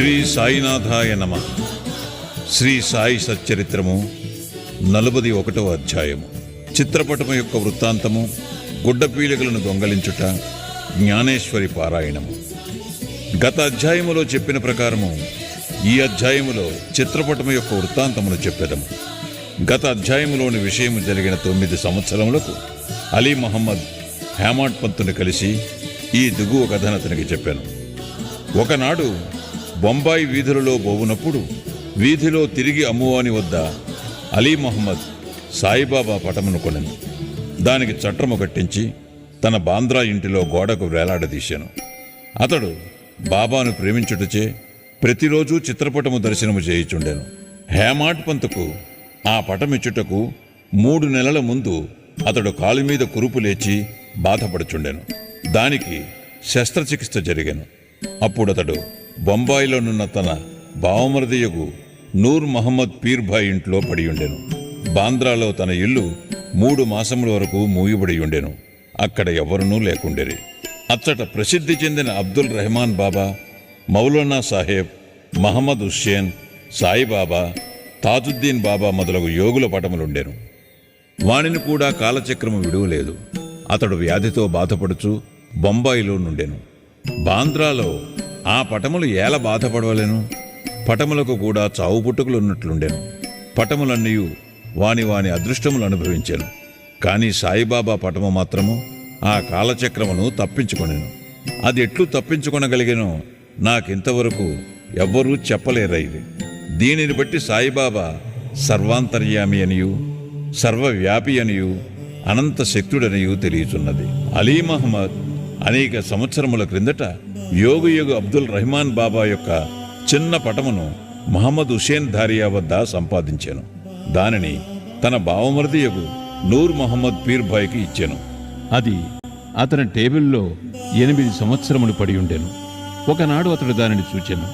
శ్రీ సాయినాథాయ నమ. శ్రీ సాయి సచ్చరిత్రము నలభది ఒకటవ అధ్యాయము. చిత్రపటము యొక్క వృత్తాంతము గుడ్డపీలికలను దొంగలించుట జ్ఞానేశ్వరి పారాయణము. గత అధ్యాయములో చెప్పిన ప్రకారము ఈ అధ్యాయములో చిత్రపటము యొక్క వృత్తాంతమును చెప్పెదము. గత అధ్యాయములోని విషయము జరిగిన తొమ్మిది సంవత్సరములకు అలీ మహమ్మద్ హేమాడ్ పంతుని కలిసి ఈ దిగువ కథను అతనికి చెప్పాను. ఒకనాడు బొంబాయి వీధులలో పోవునప్పుడు వీధిలో తిరిగి అమ్మువాని వద్ద అలీ మహమ్మద్ సాయిబాబా పటమును కొనెను. దానికి చట్రము కట్టించి తన బాంద్రా ఇంటిలో గోడకు వేలాడదీశాను. అతడు బాబాను ప్రేమించుటచే ప్రతిరోజు చిత్రపటము దర్శనము చేయుచుండెను. హేమాడ్ పంతుకు ఆ పటమిచ్చుటకు మూడు నెలల ముందు అతడు కాలు మీద కురుపు లేచి బాధపడుచుండెను. దానికి శస్త్రచికిత్స జరిగాను. అప్పుడతడు బొంబాయిలోనున్న తన బావమరదయ్యకు నూర్ మహమ్మద్ పీర్భాయ్ ఇంట్లో పడి ఉండెను. బాంద్రాలో తన ఇల్లు మూడు మాసముల వరకు మూగిబడి ఉండెను. అక్కడ ఎవరునూ లేకుండేరి. అచ్చట ప్రసిద్ధి చెందిన అబ్దుల్ రెహమాన్ బాబా మౌలానా సాహెబ్ మహమ్మద్ హుస్సేన్ సాయిబాబా తాజుద్దీన్ బాబా మొదలగు యోగుల పటములుండెను. వాణిని కూడా కాలచక్రము విడువలేదు. అతడు వ్యాధితో బాధపడుచు బొంబాయిలో నుండెను. బాంద్రాలో ఆ పటములు ఎలా బాధపడవలేను? పటములకు కూడా చావు పుట్టుకలున్నట్లుండెను. పటములన్నీ వాని వాని అదృష్టములు అనుభవించాను. కానీ సాయిబాబా పటము మాత్రము ఆ కాలచక్రమును తప్పించుకొనెను. అది ఎట్లు తప్పించుకొనగలిగానో నాకింతవరకు ఎవ్వరూ చెప్పలేరైది దీనిని బట్టి సాయిబాబా సర్వాంతర్యామి అనియు సర్వవ్యాపి అనియు అనంత శక్తుడనియు తెలియచున్నది. అలీ మహమ్మద్ అనేక సంవత్సరముల క్రిందట యోగయుగ అబ్దుల్ రెహమాన్ బాబా యొక్క చిన్న పటమును మహమ్మద్ హుసేన్ ధారియా వద్ద సంపాదించాను. దానిని తన భావమృతియకు నూర్ మహమ్మద్ పీర్భాయ్కి ఇచ్చాను. అది అతని టేబుల్లో ఎనిమిది సంవత్సరములు పడి ఉండెను. ఒకనాడు అతడు దానిని చూచాను.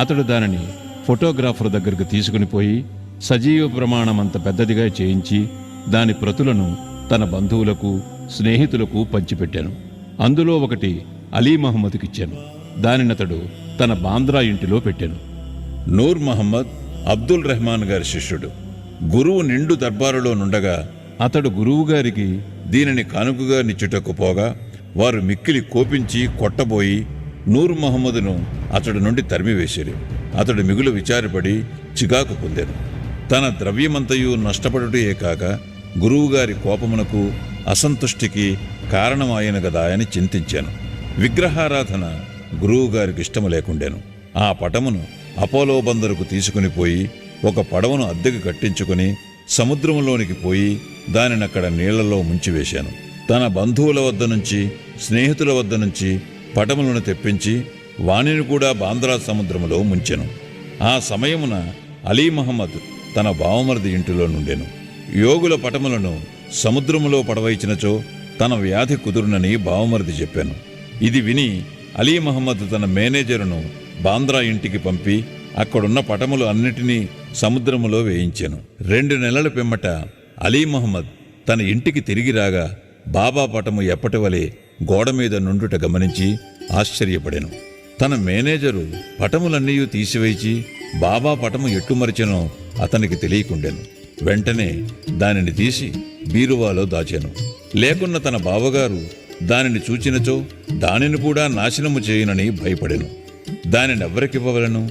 అతడు దానిని ఫోటోగ్రాఫర్ దగ్గరకు తీసుకుని పోయి సజీవ ప్రమాణం అంత పెద్దదిగా చేయించి దాని ప్రతులను తన బంధువులకు స్నేహితులకు పంచిపెట్టాను. అందులో ఒకటి అలీ మహమ్మద్కి ఇచ్చాను. దానిని అతడు తన బాంద్రా ఇంటిలో పెట్టాను. నూర్ మహమ్మద్ అబ్దుల్ రెహమాన్ గారి శిష్యుడు. గురువు నిండు దర్బారులో నుండగా అతడు గురువుగారికి దీనిని కానుకగా నిచ్చుటకు పోగా వారు మిక్కిలి కోపించి కొట్టబోయి నూర్ మహమ్మదును అతడి నుండి తరిమివేశారు అతడు మిగులు విచారపడి చికాకు పొందారు తన ద్రవ్యమంతయు నష్టపడుటే కాక గురువుగారి కోపమునకు అసంతుష్టికి కారణమాయన గదా అని చింతించాను. విగ్రహారాధన గురువుగారికి ఇష్టము లేకుండెను. ఆ పటమును అపోలో బందరుకు తీసుకుని పోయి ఒక పడవను అద్దెకు కట్టించుకుని సముద్రంలోనికి పోయి దానినక్కడ నీళ్ళలో ముంచివేశాను తన బంధువుల వద్ద నుంచి స్నేహితుల వద్ద నుంచి పటములను తెప్పించి వాణిని కూడా బాంద్రా సముద్రములో ముంచెను. ఆ సమయమున అలీ మహమ్మద్ తన బావమరిది ఇంటిలో నుండెను. యోగుల పటములను సముద్రములో పడవైచినచో తన వ్యాధి కుదురునని బావమరిది చెప్పాను. ఇది విని అలీ మహమ్మద్ తన మేనేజరును బాంద్రా ఇంటికి పంపి అక్కడున్న పటములు అన్నిటినీ సముద్రములో వేయించాను. రెండు నెలల పిమ్మట అలీ మహమ్మద్ తన ఇంటికి తిరిగి రాగా బాబా పటము ఎప్పటివలే గోడ మీద నుండుట గమనించి ఆశ్చర్యపడెను. తన మేనేజరు పటములన్నీ తీసివేచి బాబా పటము ఎట్టుమరిచెనో అతనికి తెలియకుండెను. వెంటనే దానిని తీసి బీరువాలో దాచాను. లేకున్న తన బావగారు దానిని చూచినచో దానిని కూడా నాశనము చేయనని భయపడెను. దానిని ఎవరికివ్వవలను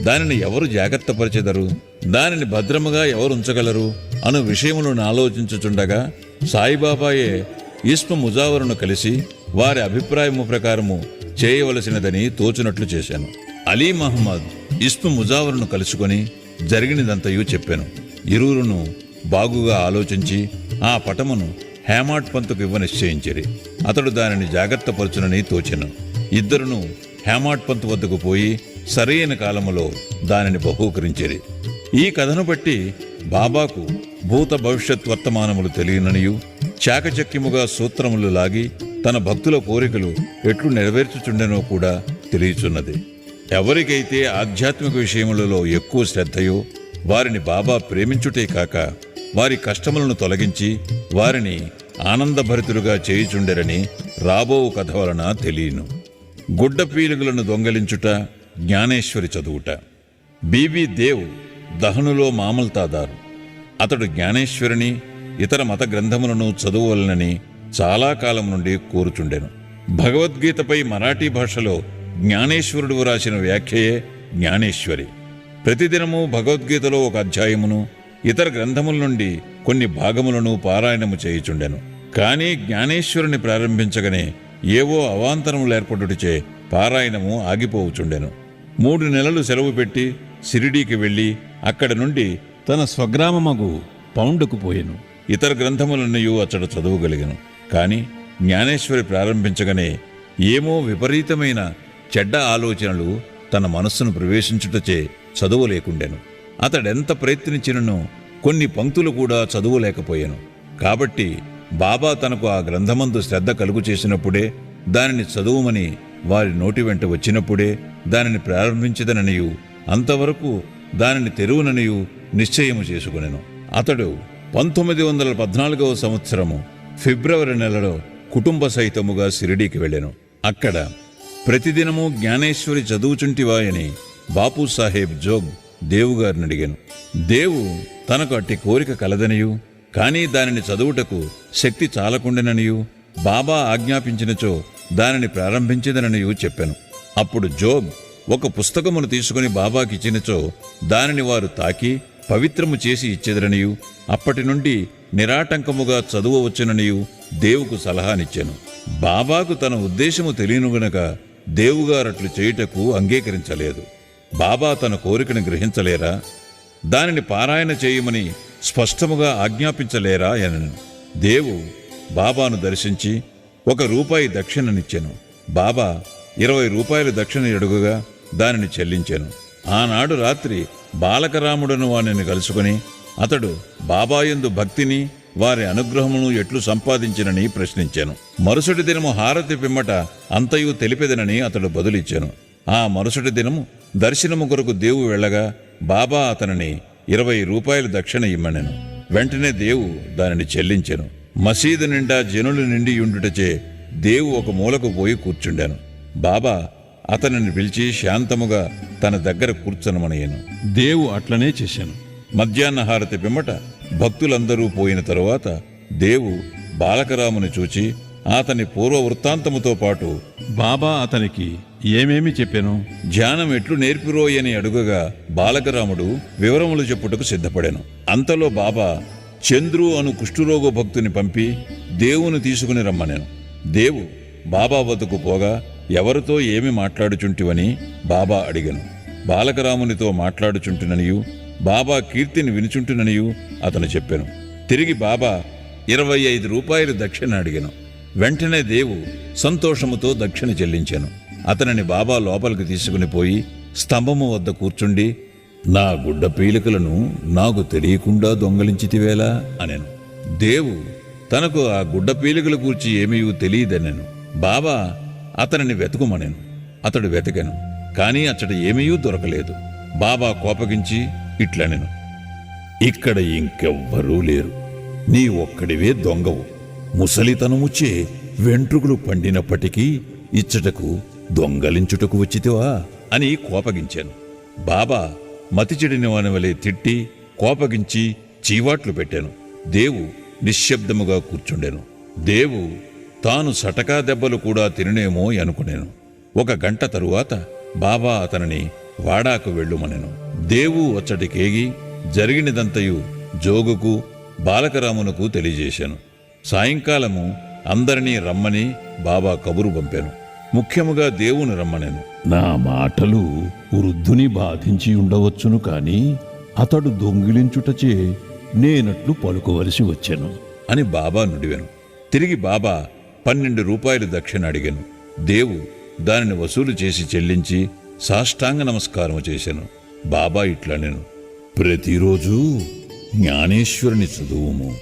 దానిని ఎవరు జాగ్రత్తపరచెదరు? దానిని భద్రముగా ఎవరు ఉంచగలరు అను విషయములను ఆలోచించుచుండగా సాయిబాబాయే ఇస్మ ముజావరును కలిసి వారి అభిప్రాయము ప్రకారము చేయవలసినదని తోచినట్లు చేశాను. అలీ మహమ్మద్ ఇస్మ ముజావరును కలుసుకొని జరిగినదంతయు చెప్పాను. ఇరువురును బాగుగా ఆలోచించి ఆ పటమును హేమాట్ పంతుకు ఇవ్వ నిశ్చయించిరి. అతడు దానిని జాగ్రత్తపరచునని తోచెను. ఇద్దరును హేమాట్ పంత్ వద్దకు పోయి సరైన కాలములో దానిని బహూకరించిరి. ఈ కథను బట్టి బాబాకు భూత భవిష్యత్ వర్తమానములు తెలియననియు చాకచక్యముగా సూత్రములు లాగి తన భక్తుల కోరికలు ఎట్లు నెరవేర్చుచుండెనో కూడా తెలియచున్నది. ఎవరికైతే ఆధ్యాత్మిక విషయములలో ఎక్కువ శ్రద్ధయో వారిని బాబా ప్రేమించుటే కాక వారి కష్టములను తొలగించి వారిని ఆనందభరితులుగా చేయుచుండెరని రాబో కథ వలన తెలియను. గుడ్డ పీలుగులను దొంగలించుట జ్ఞానేశ్వరి చదువుట. బీబీ దేవ్ దహనులో మామల్తాదారు. అతడు జ్ఞానేశ్వరిని ఇతర మత గ్రంథములను చదువువలనని చాలా కాలం నుండి కోరుచుండెను. భగవద్గీతపై మరాఠీ భాషలో జ్ఞానేశ్వరుడు వ్రాసిన వ్యాఖ్యయే జ్ఞానేశ్వరి. ప్రతిదినము భగవద్గీతలో ఒక అధ్యాయమును ఇతర గ్రంథముల నుండి కొన్ని భాగములను పారాయణము చేయుచుండెను. కానీ జ్ఞానేశ్వరుని ప్రారంభించగనే ఏవో అవాంతరములు ఏర్పడుటచే పారాయణము ఆగిపోవుచుండెను. మూడు నెలలు సెలవు పెట్టి సిరిడీకి వెళ్ళి అక్కడ నుండి తన స్వగ్రామమగు పౌండుకు పోయెను. ఇతర గ్రంథములన్నయూ అతడు చదవగలిగను. కానీ జ్ఞానేశ్వరి ప్రారంభించగానే ఏమో విపరీతమైన చెడ్డ ఆలోచనలు తన మనస్సును ప్రవేశించుటచే చదువలేకుండెను. అతడెంత ప్రయత్నించినను కొన్ని పంక్తులు కూడా చదువులేకపోయాను. కాబట్టి బాబా తనకు ఆ గ్రంథమందు శ్రద్ధ కలుగు చేసినప్పుడే దానిని చదువుమని వారి నోటి వెంట వచ్చినప్పుడే దానిని ప్రారంభించదననియు అంతవరకు దానిని తెరువుననియు నిశ్చయము చేసుకునెను. అతడు పంతొమ్మిది వందల పద్నాలుగవ సంవత్సరము ఫిబ్రవరి నెలలో కుటుంబ సహితముగా సిరిడీకి వెళ్ళాను. అక్కడ ప్రతిదినము జ్ఞానేశ్వరి చదువుచుంటివాయని బాపు సాహెబ్ జోగ్ దేవుగారిని అడిగాను. దేవు తనకు అట్టి కోరిక కలదనియు కానీ దానిని చదువుటకు శక్తి చాలకుండెననియు బాబా ఆజ్ఞాపించినచో దానిని ప్రారంభించేదననియు చెప్పాను. అప్పుడు జోబ్ ఒక పుస్తకమును తీసుకుని బాబాకిచ్చినచో దానిని వారు తాకి పవిత్రము చేసి ఇచ్చేదరనియు అప్పటి నుండి నిరాటంకముగా చదువవచ్చుననియు దేవుకు సలహానిచ్చాను. బాబాకు తన ఉద్దేశము తెలియను గనక దేవుగారట్లు చేయుటకు అంగీకరించలేదు. బాబా తన కోరికను గ్రహించలేరా? దానిని పారాయణ చేయమని స్పష్టముగా ఆజ్ఞాపించలేరా అనను దేవు బాబాను దర్శించి ఒక రూపాయి దక్షిణనిచ్చాను. బాబా ఇరవై రూపాయలు దక్షిణ ఎడుగుగా దానిని చెల్లించాను. ఆనాడు రాత్రి బాలకరాముడను వానిని కలుసుకుని అతడు బాబాయందు భక్తిని వారి అనుగ్రహమును ఎట్లు సంపాదించినని ప్రశ్నించాను. మరుసటి దినము హారతి పిమ్మట అంతయు తెలిపెదనని అతడు బదులిచ్చాను. ఆ మరుసటి దినము దర్శనము కొరకు దేవు వెళ్ళగా బాబా అతనిని ఇరవై రూపాయలు దక్షిణ ఇమ్మనెను. వెంటనే దేవు దానిని చెల్లించెను. మసీదు నిండా జనులు నిండి ఉండుటచే దేవు ఒక మూలకు పోయి కూర్చుండాను. బాబా అతనిని పిలిచి శాంతముగా తన దగ్గర కూర్చొనమనయ్యను. దేవు అట్లనే చేశాను. మధ్యాహ్న హారతి పిమ్మట భక్తులందరూ పోయిన తరువాత దేవు బాలకరాముని చూచి అతని పూర్వ వృత్తాంతముతో పాటు బాబా అతనికి ఏమేమి చెప్పాను? ధ్యానం ఎట్లు నేర్పిరోయని అడుగగా బాలకరాముడు వివరములు చెప్పుటకు సిద్ధపడాను. అంతలో బాబా చంద్రు అను కుష్ఠురోగ భక్తుని పంపి దేవుని తీసుకుని రమ్మనేను. దేవు బాబా వద్దకు పోగా ఎవరితో ఏమి మాట్లాడుచుంటివని బాబా అడిగను. బాలకరామునితో మాట్లాడుచుంటుననియు బాబా కీర్తిని వినుచుంటుననియు అతను చెప్పాను. తిరిగి బాబా ఇరవై ఐదు రూపాయలు దక్షిణ అడిగాను. వెంటనే దేవు సంతోషముతో దక్షిణ చెల్లించాను. అతనిని బాబా లోపలికి తీసుకుని పోయి స్తంభము వద్ద కూర్చుండి నా గుడ్డ పీలికలను నాకు తెలియకుండా దొంగలించితివేలా అనెను. దేవు తనకు ఆ గుడ్డ పీలికల కూర్చి ఏమీ తెలియదనెను. బాబా అతనిని వెతుకుమనెను. అతడు వెతకెను కానీ అతడు ఏమీ దొరకలేదు. బాబా కోపగించి ఇట్లనెను. ఇక్కడ ఇంకెవ్వరూ లేరు. నీ ఒక్కడివే దొంగవు. ముసలితనముచ్చే వెంట్రుకలు పండినప్పటికీ ఇచ్చటకు దొంగలించుటకు వచ్చితివా అని కోపగించాను. బాబా మతిచెడిన వాని వలె తిట్టి కోపగించి చీవాట్లు పెట్టాను. దేవు నిశ్శబ్దముగా కూర్చుండెను. దేవు తాను సటకా దెబ్బలు కూడా తిననేమో అనుకునేను. ఒక గంట తరువాత బాబా అతనిని వాడాకు వెళ్ళుమనెను. దేవు అచ్చటికేగి జరిగినదంతయు జోగుకు బాలకరామునకు తెలియజేశాను. సాయంకాలము అందరినీ రమ్మని బాబా కబురు పంపాను. ముఖ్యముగా దేవుని రమ్మనెను. నా మాటలు వృద్ధుని బాధించి ఉండవచ్చును కాని అతడు దొంగిలించుటచే నేనట్లు పలుకోవలసి వచ్చాను. అని బాబా నుడివెను. తిరిగి బాబా పన్నెండు రూపాయలు దక్షిణ అడిగాను. దేవు దానిని వసూలు చేసి చెల్లించి సాష్టాంగ నమస్కారం చేశాను బాబా ఇట్లా నేను ప్రతిరోజు జ్ఞానేశ్వరుని చదువుము.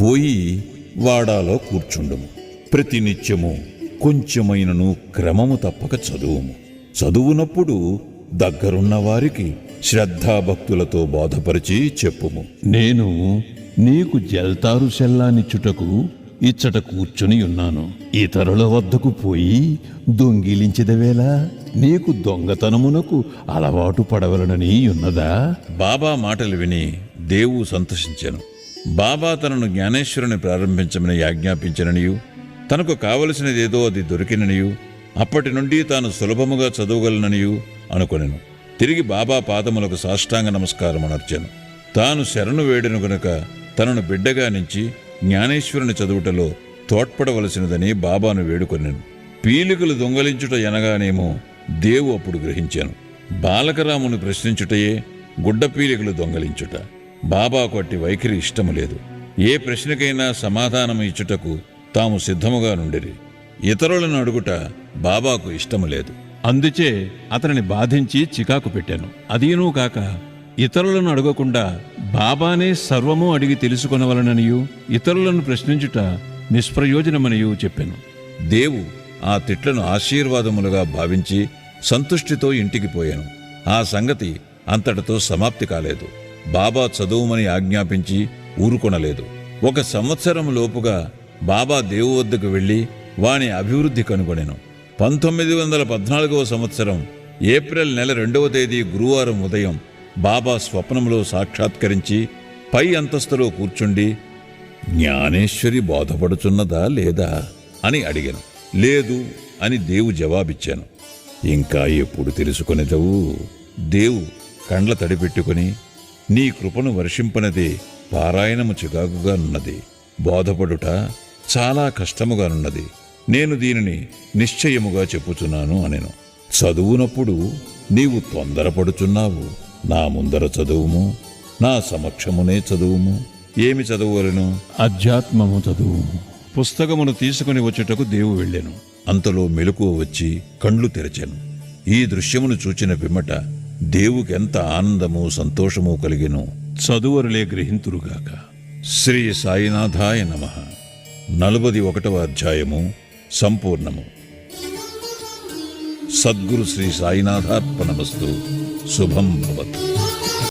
పోయి వాడాలో కూర్చుండము. ప్రతినిత్యము కొంచెమైనను క్రమము తప్పక చదువుము. చదువునప్పుడు దగ్గరున్న వారికి శ్రద్ధాభక్తులతో బోధపరిచి చెప్పుము. నేను నీకు జల్తారు సెల్లానిచ్చుటకు ఇచ్చట కూర్చుని ఉన్నాను. ఇతరుల వద్దకు పోయి దొంగిలించదవేలా నీకు దొంగతనమునకు అలవాటు పడవలనని ఉన్నదా? బాబా మాటలు విని దేవు సంతోషించాను. బాబా తనను జ్ఞానేశ్వరుని ప్రారంభించమని ఆజ్ఞాపించననియు తనకు కావలసినదేదో అది దొరికిననియు అప్పటి నుండి తాను సులభముగా చదవగలననియు అనుకొనెను. తిరిగి బాబా పాదములకు సాష్టాంగ నమస్కారం అనర్చాను తాను శరణు వేడిన గనుక తనను బిడ్డగా నుంచి జ్ఞానేశ్వరుని చదువుటలో తోడ్పడవలసినదని బాబాను వేడుకొనెను. పీలికలు దొంగలించుట ఎనగానేమో దేవు అప్పుడు గ్రహించాను. బాలకరాముని ప్రశ్నించుటయే గుడ్డ పీలికలు దొంగలించుట. బాబాకు అట్టి వైఖరి ఇష్టము లేదు. ఏ ప్రశ్నకైనా సమాధానం ఇచ్చుటకు తాము సిద్ధముగా నుండిరి. ఇతరులను అడుగుట బాబాకు ఇష్టము లేదు. అందుచే అతనిని బాధించి చికాకు పెట్టాను. అదీనూ కాక ఇతరులను అడగకుండా బాబానే సర్వము అడిగి తెలుసుకొనవలననియు ఇతరులను ప్రశ్నించుట నిష్ప్రయోజనమనియు చెప్పాను. దేవు ఆ తిట్లను ఆశీర్వాదములుగా భావించి సంతుష్టితో ఇంటికి పోయాను. ఆ సంగతి అంతటితో సమాప్తి కాలేదు. బాబా చదువుమని ఆజ్ఞాపించి ఊరుకొనలేదు. ఒక సంవత్సరం లోపుగా బాబా దేవు వద్దకు వెళ్ళి వాని అభివృద్ధి కనుగొనెను. పంతొమ్మిది వందల పద్నాలుగవ సంవత్సరం ఏప్రిల్ నెల రెండవ తేదీ గురువారం ఉదయం బాబా స్వప్నంలో సాక్షాత్కరించి పై అంతస్తులో కూర్చుండి జ్ఞానేశ్వరి బోధపడుచున్నదా లేదా? అని అడిగాను. లేదు అని దేవు జవాబిచ్చాను. ఇంకా ఎప్పుడు తెలుసుకునేదవు దేవు కండ్ల తడిపెట్టుకుని నీ కృపను వర్షింపనది పారాయణము చికాకుగానున్నది. బోధపడుట చాలా కష్టముగానున్నది. నేను దీనిని నిశ్చయముగా చెప్పుచున్నాను అనెను. చదువునప్పుడు నీవు తొందరపడుచున్నావు. నా ముందర చదువుము నా సమక్షమునే చదువుము. ఏమి చదువువలను? అధ్యాత్మము చదువు పుస్తకమును తీసుకుని వచ్చుటకు దేవు వెళ్ళాను. అంతలో మెలకువ వచ్చి కండ్లు తెరచాను. ఈ దృశ్యమును చూచిన పిమ్మట దేవుకెంత ఆనందము సంతోషము కలిగెను? చదువరులే గ్రహింతురుగాక. శ్రీ సాయినాథాయ నమ. నలభది ఒకటవ అధ్యాయము సంపూర్ణము. సద్గురు శ్రీ సాయినాథార్పణమస్తు. శుభం భవతు.